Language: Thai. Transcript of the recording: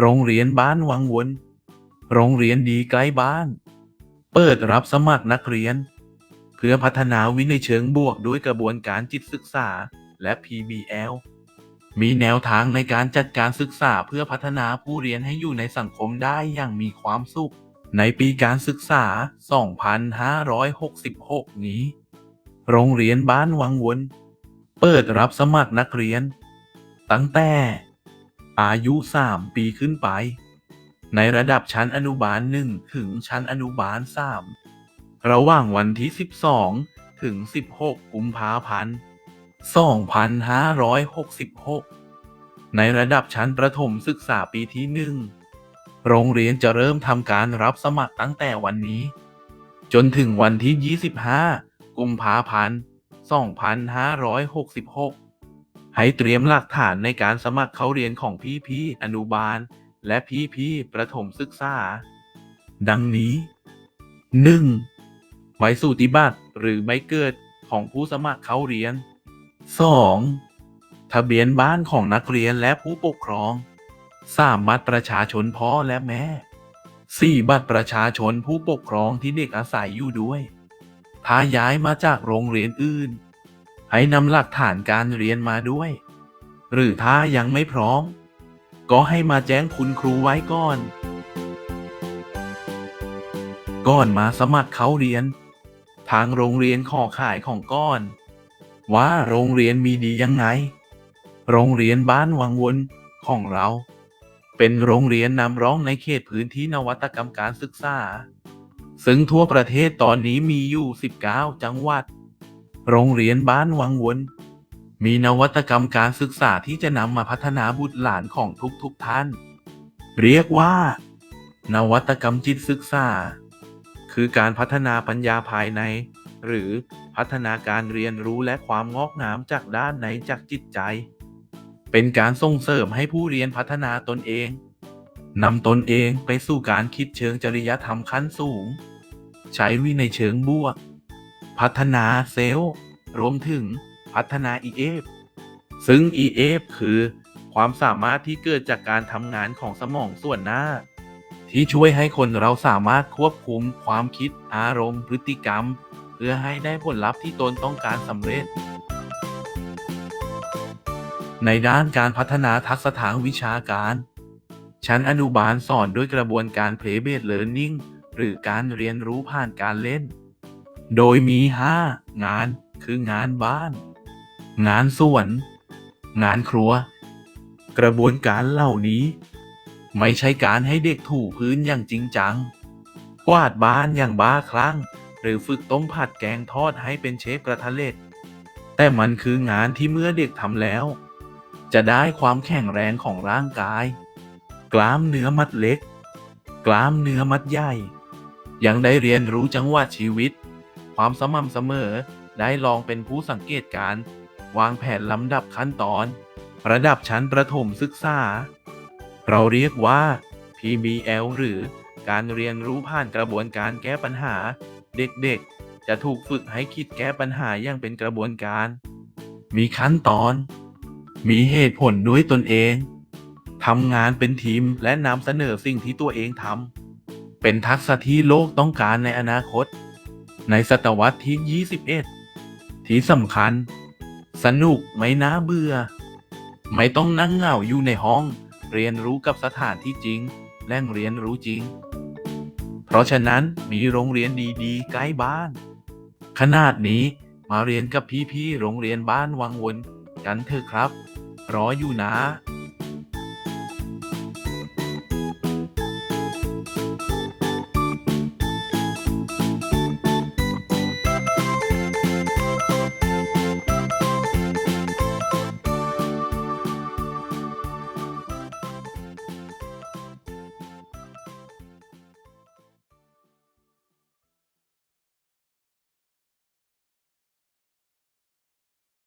โรงเรียนบ้านวังวน โรงเรียนดีใกล้บ้าน เปิดรับสมัครนักเรียน เพื่อพัฒนาวินัยเชิงบวกด้วยกระบวนการจิตศึกษาและ PBL มีแนวทางในการจัดการศึกษาเพื่อพัฒนาผู้เรียนให้อยู่ในสังคมได้อย่างมีความสุข ในปีการศึกษา 2566 นี้ โรงเรียนบ้านวังวน เปิดรับสมัครนักเรียน ตั้งแต่ อายุ 3 ปีขึ้นไป ในระดับชั้นอนุบาล 1 ถึงชั้นอนุบาล 3 ระหว่างวันที่ 12 ถึง 16 กุมภาพันธ์ 2566 ในระดับชั้นประถมศึกษาปีที่ 1 โรงเรียนจะเริ่มทำการรับสมัครตั้งแต่วันนี้ จนถึงวันที่ 25 กุมภาพันธ์ 2566 ให้เตรียมหลักฐานในการสมัครเข้าเรียนของพี่ๆอนุบาล และพี่ๆประถมศึกษา ดังนี้ 1. ใบสูติบัตรหรือใบเกิดของผู้สมัครเข้าเรียน 2. ทะเบียนบ้านของนักเรียนและผู้ปกครอง 3. บัตรประชาชนพ่อและแม่ 4. บัตรประชาชนผู้ปกครองที่เด็กอาศัยอยู่ด้วย ถ้าย้ายมาจากโรงเรียนอื่น ให้นำหลักฐานการเรียนมาด้วย หรือถ้ายังไม่พร้อม ก็ให้มาแจ้งคุณครูไว้ก่อน ก่อนมาสมัครเข้าเรียน ทางโรงเรียนขอขายของก้อน ว่าโรงเรียนมีดียังไง โรงเรียนบ้านวังวนของเรา เป็นโรงเรียนนำร่องในเขตพื้นที่นวัตกรรมการศึกษา ซึ่งทั่วประเทศตอนนี้มีอยู่ 19 จังหวัด โรงเรียนบ้านวังวน มีนวัตกรรมการศึกษาที่จะนำมาพัฒนาบุตรหลานของทุกๆทท่าน เรียกว่า นวัตกรรมจิตศึกษา คือการพัฒนาปัญญาภายใน หรือพัฒนาการเรียนรู้และความงอกงามจากด้านในจากจิตใจ เป็นการส่งเสริมให้ผู้เรียนพัฒนาตนเองนำตนเองไปสู่การคิดเชิงจริยธรรมขั้นสูง ใช้วิในยเชิงบวก พัฒนาเซลล์รวมถึงพัฒนา EF ซึ่ง EF คือความสามารถที่เกิดจากการทำงานของสมองส่วนหน้า ที่ช่วยให้คนเราสามารถควบคุมความคิดอารมณ์ พฤติกรรม เพื่อให้ได้ผลลัพธ์ที่ตนต้องการสำเร็จ ในด้านการพัฒนาทักษะทางวิชาการ ชั้นอนุบาลสอนด้วยกระบวนการ Play Based Learning หรือการเรียนรู้ผ่านการเล่น โดยมี 5 งานคืองานบ้าน งานสวน งานครัว กระบวนการเหล่านี้ ไม่ใช่การให้เด็กถูพื้นอย่างจริงจัง กวาดบ้านอย่างบ้าคลั่ง หรือฝึกต้มผัดแกงทอดให้เป็นเชฟกระทะเล็กแต่มันคืองานที่เมื่อเด็กทำแล้ว จะได้ความแข็งแรงของร่างกาย กล้ามเนื้อมัดเล็ก กล้ามเนื้อมัดใหญ่ ยังได้เรียนรู้จังหวะชีวิต ความสม่ำเสมอ ได้ลองเป็นผู้สังเกตการ วางแผนลำดับขั้นตอน ระดับชั้นประถมศึกษา เราเรียกว่า PBL หรือการเรียนรู้ผ่านกระบวนการแก้ปัญหา เด็กๆ จะถูกฝึกให้คิดแก้ปัญหาอย่างเป็นกระบวนการ มีขั้นตอน มีเหตุผลด้วยตนเองทำงานเป็นทีมและนำเสนอสิ่งที่ตัวเองทำเป็นทักษะที่โลกต้องการในอนาคต ในศตวรรษที่ 21 ที่สำคัญ สนุกไม่น่าเบื่อ ไม่ต้องนั่งเหงาอยู่ในห้อง เรียนรู้กับสถานที่จริง แหล่งเรียนรู้จริง เพราะฉะนั้นมีโรงเรียนดีๆ ใกล้บ้าน ขนาดนี้มาเรียนกับพี่ๆ โรงเรียนบ้านวังวนกันเถอะครับ รออยู่นะ